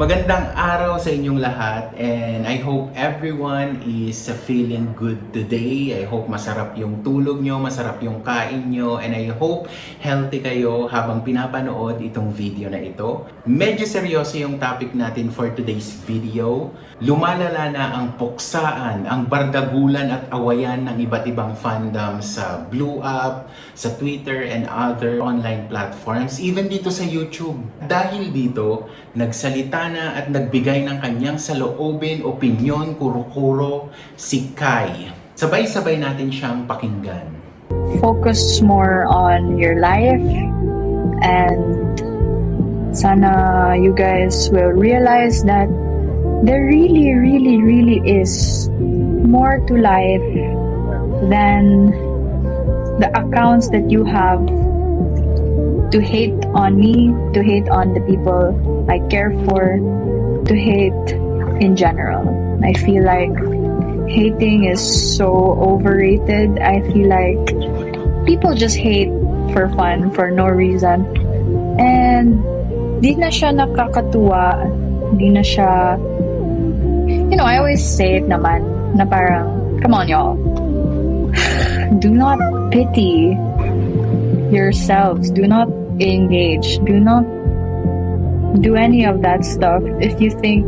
Magandang araw sa inyong lahat and I hope everyone is feeling good today. I hope masarap yung tulog nyo, masarap yung kain nyo and I hope healthy kayo habang pinapanood itong video na ito. Medyo seryoso yung topic natin for today's video. Lumalala na ang puksaan, ang bardagulan at awayan ng iba't ibang fandom sa Blue App, sa Twitter and other online platforms, even dito sa YouTube. Dahil dito, nagsalita na at nagbigay ng kanyang saloobin, opinyon, kuro-kuro si Kai. Sabay-sabay natin siyang pakinggan. focus more on your life and sana you guys will realize that there really really really is more to life than the accounts that you have to hate on me to hate on the people I care for to hate in general I feel like hating is so overrated. I feel like people just hate for fun, for no reason. And di na siya nakakatuwa. Di na siya... You know, I always say it naman, na parang, come on y'all. Do not pity yourselves. Do not engage. Do not do any of that stuff if you think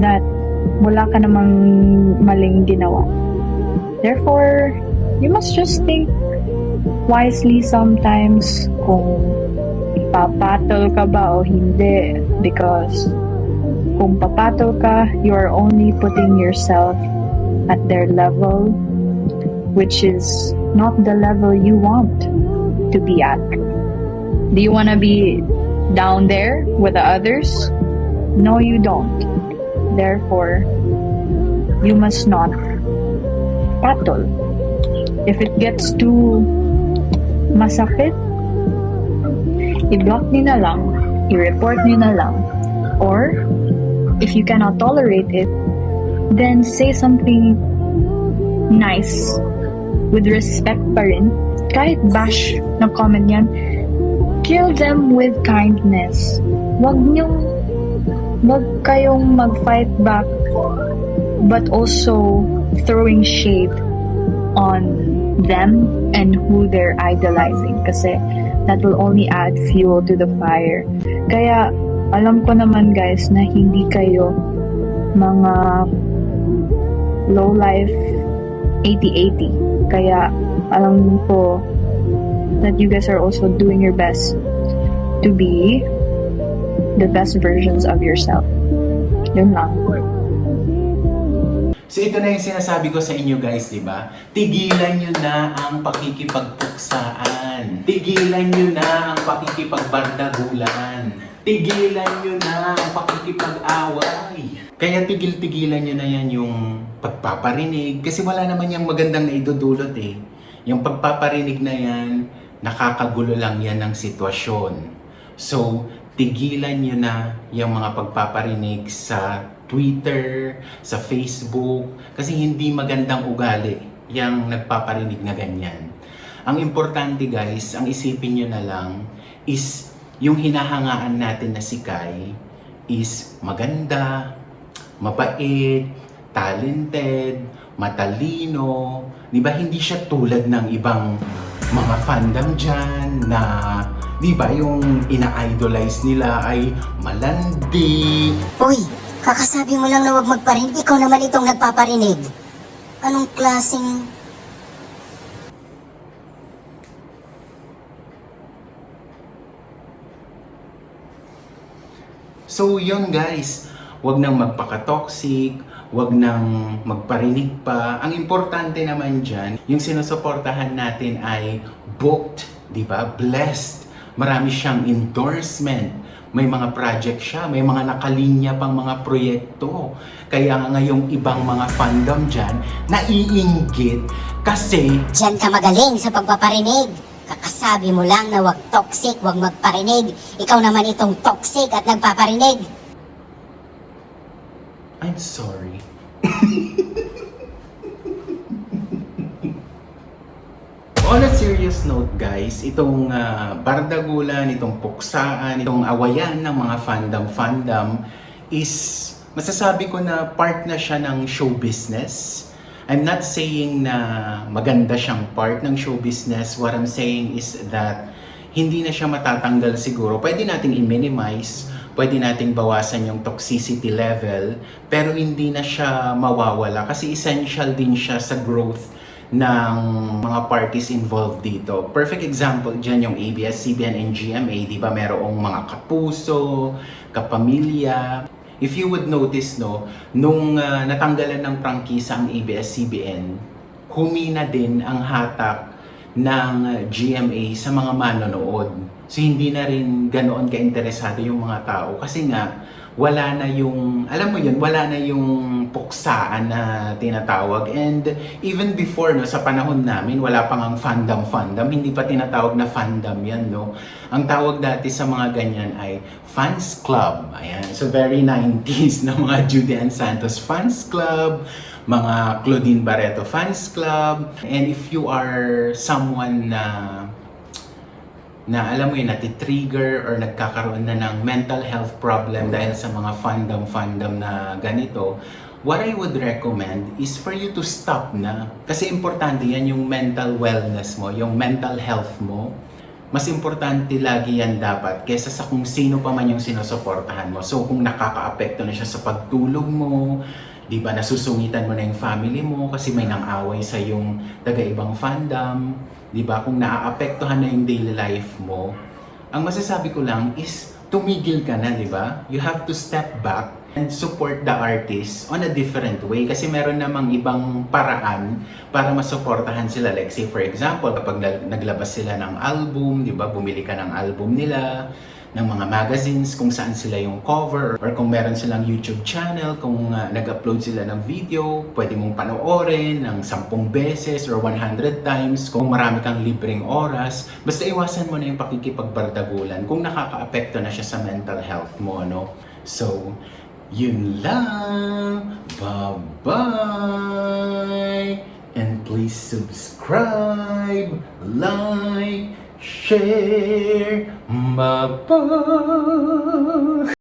that wala ka namang maling ginawa. Therefore, you must just think wisely sometimes kung papatol ka ba o hindi because kung papatol ka, you are only putting yourself at their level which is not the level you want to be at. Do you want to be down there with the others? No, you don't. Therefore, you must not patol. If it gets too masakit, i-block nyo na lang, i-report nyo na lang. Or, if you cannot tolerate it, then say something nice with respect pa rin. Kahit bash na comment yan, kill them with kindness. Wag niyong wag kayong mag-fight back but also throwing shade on them and who they're idolizing kasi that will only add fuel to the fire. Kaya alam ko naman guys na hindi kayo mga low life 80-80. Kaya alam ko that you guys are also doing your best to be the best versions of yourself. Yun lang. So ito na yung sinasabi ko sa inyo guys, di ba? Tigilan nyo na ang pakikipagpuksaan. Tigilan nyo na ang pakikipagbardagulan. Tigilan nyo na ang pakikipag-away. Kaya tigil-tigilan nyo na yan yung pagpaparinig. Kasi wala naman yung magandang naidudulot eh. Yung pagpaparinig na yan, nakakagulo lang yan ng sitwasyon. So, tigilan nyo na yung mga pagpaparinig sa Twitter, sa Facebook, kasi hindi magandang ugali yung nagpaparinig na ganyan. Ang importante guys, ang isipin nyo na lang is yung hinahangaan natin na si Kai is maganda, mabait, talented, matalino, di ba hindi siya tulad ng ibang mga fandom dyan na di ba yung ina-idolize nila ay malandi, Uy, kakasabi mo lang na huwag magparinig. Ikaw naman itong nagpaparinig. Anong klaseng... So yun guys, wag nang magpaka-toxic, wag nang magparinig pa. Ang importante naman dyan, yung sinusuportahan natin ay booked, di ba? Blessed. Marami siyang endorsement. May mga project siya, may mga nakalinya pang mga proyekto. Kaya nga ngayong ibang mga fandom dyan, naiinggit kasi Diyan ka magaling sa pagpaparinig. Kakasabi mo lang na huwag toxic, huwag magparinig. Ikaw naman itong toxic at nagpaparinig. I'm sorry. On a serious note guys, itong ah, bardagulan, itong puksaan, itong awayan ng mga fandom-fandom is masasabi ko na part na siya ng show business. I'm not saying na maganda siyang part ng show business. What I'm saying is that hindi na siya matatanggal siguro. Pwede nating i-minimize, pwede nating bawasan yung toxicity level, pero hindi na siya mawawala kasi essential din siya sa growth ng mga parties involved dito. Perfect example dyan yung ABS-CBN and GMA, di ba merong mga kapuso, kapamilya. If you would notice, no, nung ah, natanggalan ng prangkisa ang ABS-CBN, humina din ang hatak ng GMA sa mga manonood. So hindi na rin ganoon ka-interesado yung mga tao kasi nga wala na yung, alam mo yun, wala na yung puksaan na tinatawag. And even before, no, sa panahon namin, wala pang ang fandom-fandom, hindi pa tinatawag na fandom yan, no. Ang tawag dati sa mga ganyan ay fans club. Ayan, so very 90s na mga Judy Ann Santos fans club, mga Claudine Barreto fans club. And if you are someone na na alam mo yun, nati-trigger or nagkakaroon na ng mental health problem dahil sa mga fandom-fandom na ganito, what I would recommend is for you to stop na. Kasi importante yan yung mental wellness mo, yung mental health mo. Mas importante lagi yan dapat kesa sa kung sino pa man yung sinusuportahan mo. So kung nakakaapekto na siya sa pagtulog mo, di ba nasusungitan mo na yung family mo kasi may nang-away sa yung taga-ibang fandom, di ba kung naaapektuhan na yung daily life mo, ang masasabi ko lang is tumigil ka na, di ba? You have to step back and support the artist on a different way kasi meron namang ibang paraan para masuportahan sila. Like say for example, kapag nag- naglabas sila ng album, di ba, bumili ka ng album nila, ng mga magazines kung saan sila yung cover or kung meron silang YouTube channel, kung uh, nag-upload sila ng video, pwede mong panoorin ng 10 beses or 100 times kung marami kang libreng oras. Basta iwasan mo na yung pakikipagbardagulan kung nakakaapekto na siya sa mental health mo, no? So, yun lang. Bye-bye. And please subscribe, like, share. Bye-bye.